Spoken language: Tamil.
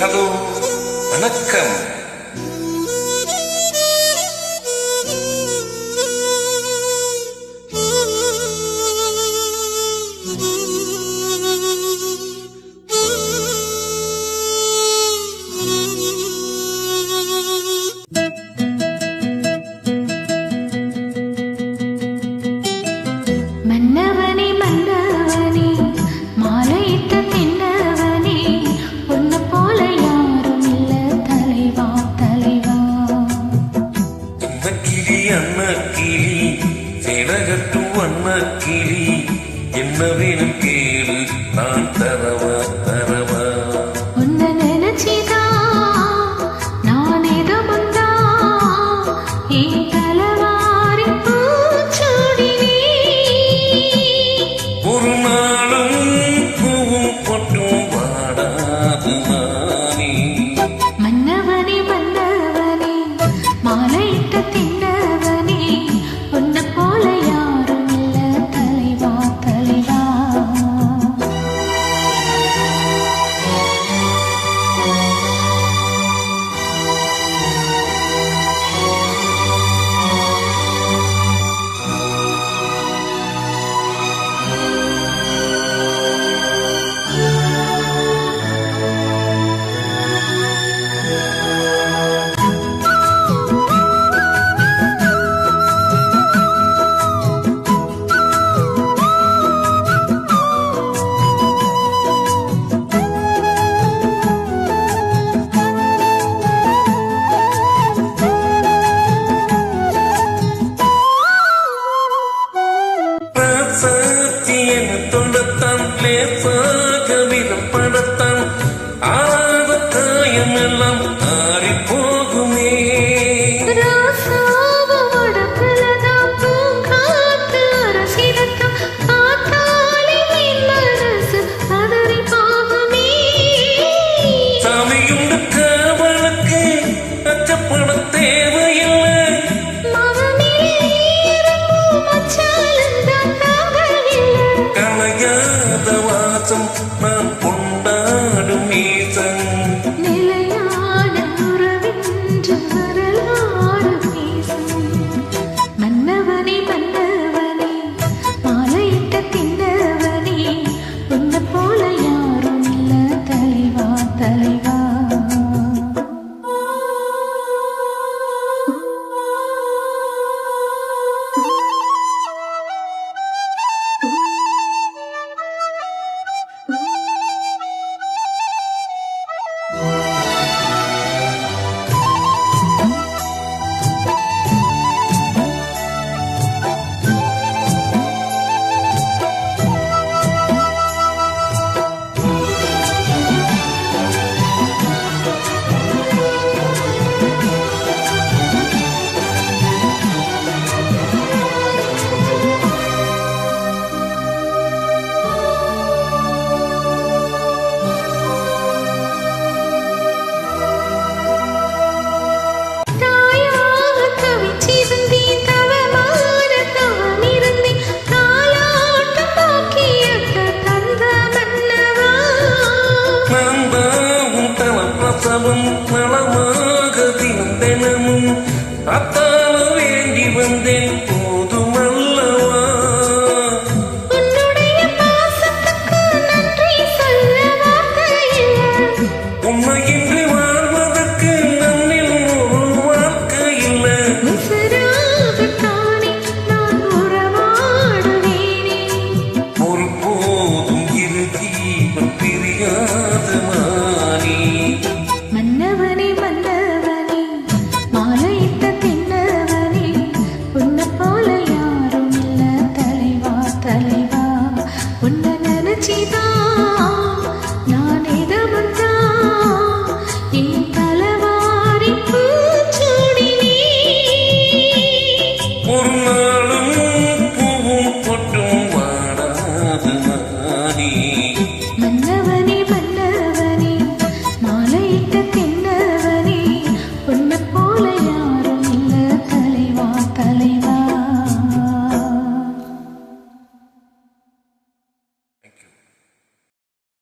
ஹலோ வணக்கம். கிளி அன்ன கிளி சேனகத்து அன்ன கிளி என்ன வேணும் கிளி. mampu Fatima